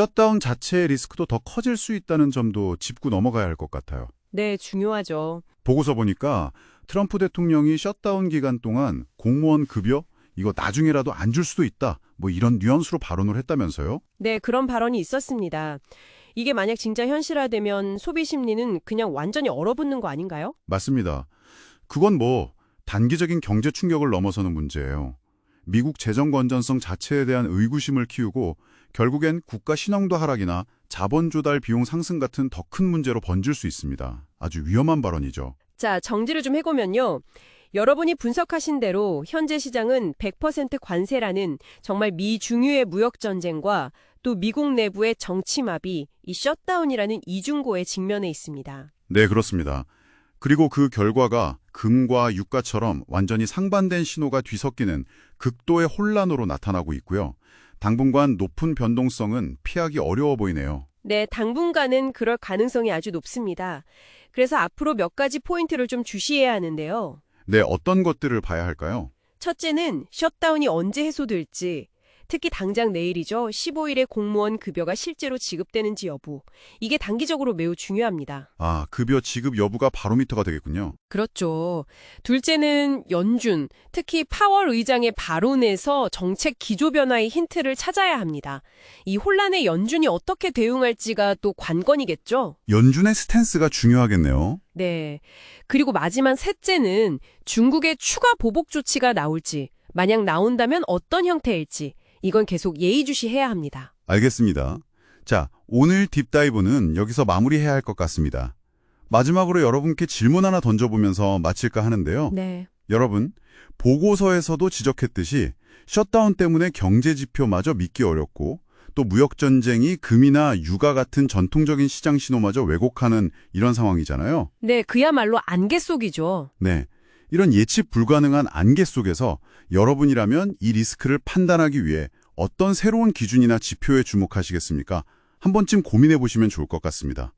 셧다운 자체의 리스크도 더 커질 수 있다는 점도 짚고 넘어가야 할 것 같아요. 네, 중요하죠. 보고서 보니까 트럼프 대통령이 셧다운 기간 동안 공무원 급여 이거 나중에라도 안 줄 수도 있다. 뭐 이런 뉘앙스로 발언을 했다면서요? 네, 그런 발언이 있었습니다. 이게 만약 진짜 현실화되면 소비 심리는 그냥 완전히 얼어붙는 거 아닌가요? 맞습니다. 그건 뭐 단기적인 경제 충격을 넘어서는 문제예요. 미국 재정 건전성 자체에 대한 의구심을 키우고 결국엔 국가 신용도 하락이나 자본 조달 비용 상승 같은 더 큰 문제로 번질 수 있습니다. 아주 위험한 발언이죠. 자, 정지를 좀 해보면요. 여러분이 분석하신 대로 현재 시장은 100% 관세라는 정말 미중유의 무역 전쟁과 또 미국 내부의 정치마비, 이 셧다운이라는 이중고에 직면해 있습니다. 네, 그렇습니다. 그리고 그 결과가 금과 유가처럼 완전히 상반된 신호가 뒤섞이는 극도의 혼란으로 나타나고 있고요. 당분간 높은 변동성은 피하기 어려워 보이네요. 네, 당분간은 그럴 가능성이 아주 높습니다. 그래서 앞으로 몇 가지 포인트를 좀 주시해야 하는데요. 네, 어떤 것들을 봐야 할까요? 첫째는 셧다운이 언제 해소될지, 특히 당장 내일이죠. 15일에 공무원 급여가 실제로 지급되는지 여부. 이게 단기적으로 매우 중요합니다. 아, 급여 지급 여부가 바로미터가 되겠군요. 그렇죠. 둘째는 연준, 특히 파월 의장의 발언에서 정책 기조 변화의 힌트를 찾아야 합니다. 이 혼란에 연준이 어떻게 대응할지가 또 관건이겠죠? 연준의 스탠스가 중요하겠네요. 네. 그리고 마지막 셋째는 중국의 추가 보복 조치가 나올지, 만약 나온다면 어떤 형태일지, 이건 계속 예의주시해야 합니다. 알겠습니다. 자, 오늘 딥다이브는 여기서 마무리해야 할 것 같습니다. 마지막으로 여러분께 질문 하나 던져보면서 마칠까 하는데요. 네. 여러분, 보고서에서도 지적했듯이 셧다운 때문에 경제 지표마저 믿기 어렵고 또 무역 전쟁이 금이나 유가 같은 전통적인 시장 신호마저 왜곡하는 이런 상황이잖아요. 네, 그야말로 안개 속이죠. 네. 이런 예측 불가능한 안개 속에서 여러분이라면 이 리스크를 판단하기 위해 어떤 새로운 기준이나 지표에 주목하시겠습니까? 한 번쯤 고민해 보시면 좋을 것 같습니다.